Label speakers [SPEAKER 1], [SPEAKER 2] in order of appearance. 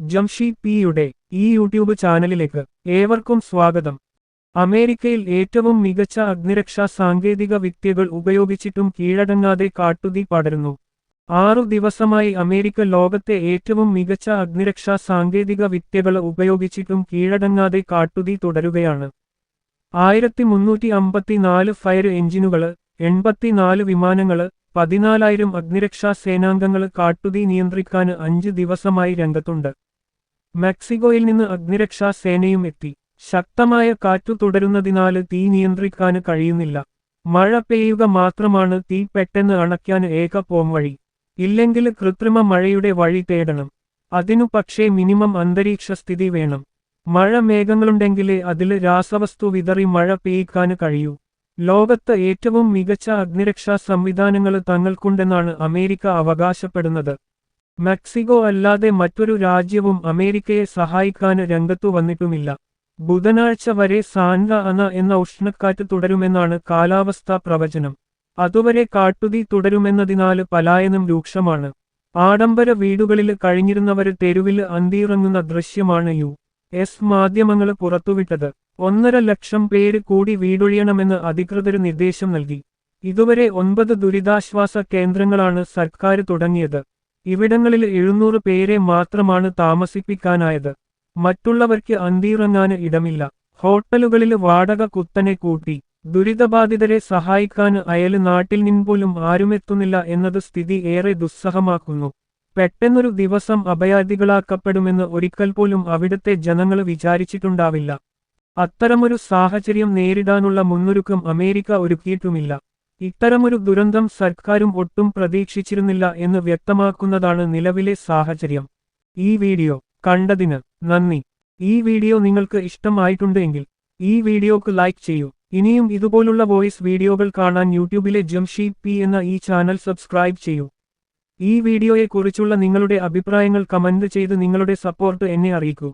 [SPEAKER 1] ജംഷീദ് പിയുടെ ഈ യൂട്യൂബ് ചാനലിലേക്ക് ഏവർക്കും സ്വാഗതം. അമേരിക്കയിൽ ഏറ്റവും മികച്ച അഗ്നിരക്ഷാ സാങ്കേതിക വിദ്യകൾ ഉപയോഗിച്ചിട്ടും കീഴടങ്ങാതെ കാട്ടുതീ പടരുന്നു. ആറു ദിവസമായി അമേരിക്ക ലോകത്തെ ഏറ്റവും മികച്ച അഗ്നിരക്ഷാ സാങ്കേതിക വിദ്യകൾ ഉപയോഗിച്ചിട്ടും കീഴടങ്ങാതെ കാട്ടുതീ തുടരുകയാണ്. ആയിരത്തി മുന്നൂറ്റി അമ്പത്തിനാല് ഫയർ എഞ്ചിനുകൾ എൺപത്തിനാല് വിമാനങ്ങൾ പതിനാലായിരം അഗ്നിരക്ഷാ സേനാംഗങ്ങൾ കാട്ടുതീ നിയന്ത്രിക്കാൻ അഞ്ച് ദിവസമായി രംഗത്തുണ്ട്. മെക്സിക്കോയിൽ നിന്ന് അഗ്നിരക്ഷാ സേനയും എത്തി. ശക്തമായ കാറ്റു തുടരുന്നതിനാല് തീ നിയന്ത്രിക്കാൻ കഴിയുന്നില്ല. മഴ പെയ്യുക മാത്രമാണ് തീ പെട്ടെന്ന് അണയ്ക്കാൻ ഏക പോം വഴി. ഇല്ലെങ്കിൽ കൃത്രിമ മഴയുടെ വഴി തേടണം. അതിനു പക്ഷേ മിനിമം അന്തരീക്ഷ സ്ഥിതി വേണം. മഴ മേഘങ്ങളുണ്ടെങ്കിലേ അതിൽ രാസവസ്തു വിതറി മഴ പെയ്യിക്കാൻ കഴിയൂ. ലോകത്ത് ഏറ്റവും മികച്ച അഗ്നിരക്ഷാ സംവിധാനങ്ങൾ തങ്ങൾക്കുണ്ടെന്നാണ് അമേരിക്ക അവകാശപ്പെടുന്നത്. മെക്സിക്കോ അല്ലാതെ മറ്റൊരു രാജ്യവും അമേരിക്കയെ സഹായിക്കാൻ രംഗത്തു വന്നിട്ടുമില്ല. ബുധനാഴ്ച വരെ സാൻഗ അന എന്ന ഉഷ്ണക്കാറ്റ് തുടരുമെന്നാണ് കാലാവസ്ഥാ പ്രവചനം. അതുവരെ കാട്ടുതീ തുടരുമെന്നതിനാൽ പലായനം രൂക്ഷമാണ്. ആഡംബര വീടുകളിൽ കഴിഞ്ഞിരുന്നവർ തെരുവിൽ അന്തിയിറങ്ങുന്ന ദൃശ്യമാണ് യു. എസ് മാധ്യമങ്ങൾ പുറത്തുവിട്ടത്. ഒന്നര ലക്ഷം പേര് കൂടി വീടൊഴിയണമെന്ന് അധികൃതർ നിർദ്ദേശം നൽകി. ഇതുവരെ ഒൻപത് ദുരിതാശ്വാസ കേന്ദ്രങ്ങളാണ് സർക്കാർ തുടങ്ങിയത്. ഇവിടങ്ങളിൽ എഴുന്നൂറ് പേരെ മാത്രമാണ് താമസിപ്പിക്കാനായത്. മറ്റുള്ളവർക്ക് അന്തിയിറങ്ങാന് ഇടമില്ല. ഹോട്ടലുകളിൽ വാടക കുത്തനെ കൂട്ടി. ദുരിതബാധിതരെ സഹായിക്കാൻ അയൽ നാട്ടിൽ നിൻപോലും ആരുമെത്തുന്നില്ല എന്നത് സ്ഥിതി ഏറെ ദുസ്സഹമാക്കുന്നു. പെട്ടെന്നൊരു ദിവസം അഭയാർത്ഥികളാക്കപ്പെടുമെന്ന് ഒരിക്കൽ പോലും അവിടുത്തെ ജനങ്ങൾ വിചാരിച്ചിട്ടുണ്ടാവില്ല. അത്തരമൊരു സാഹചര്യം നേരിടാനുള്ള മുന്നൊരുക്കം അമേരിക്ക ഒരുക്കിയിട്ടുമില്ല. ഇത്തരമൊരു ദുരന്തം സർക്കാരും ഒട്ടും പ്രതീക്ഷിച്ചിരുന്നില്ല എന്ന് വ്യക്തമാക്കുന്നതാണ് നിലവിലെ സാഹചര്യം. ഈ വീഡിയോ കണ്ടതിന് നന്ദി. ഈ വീഡിയോ നിങ്ങൾക്ക് ഇഷ്ടമായിട്ടുണ്ടെങ്കിൽ ഈ വീഡിയോക്ക് ലൈക്ക് ചെയ്യൂ. ഇനിയും ഇതുപോലുള്ള വോയിസ് വീഡിയോകൾ കാണാൻ യൂട്യൂബിലെ ജംഷി പി എന്ന ഈ ചാനൽ സബ്സ്ക്രൈബ് ചെയ്യൂ. ഈ വീഡിയോയെക്കുറിച്ചുള്ള നിങ്ങളുടെ അഭിപ്രായങ്ങൾ കമന്റ് ചെയ്ത് നിങ്ങളുടെ സപ്പോർട്ട് എന്നെ അറിയിക്കൂ.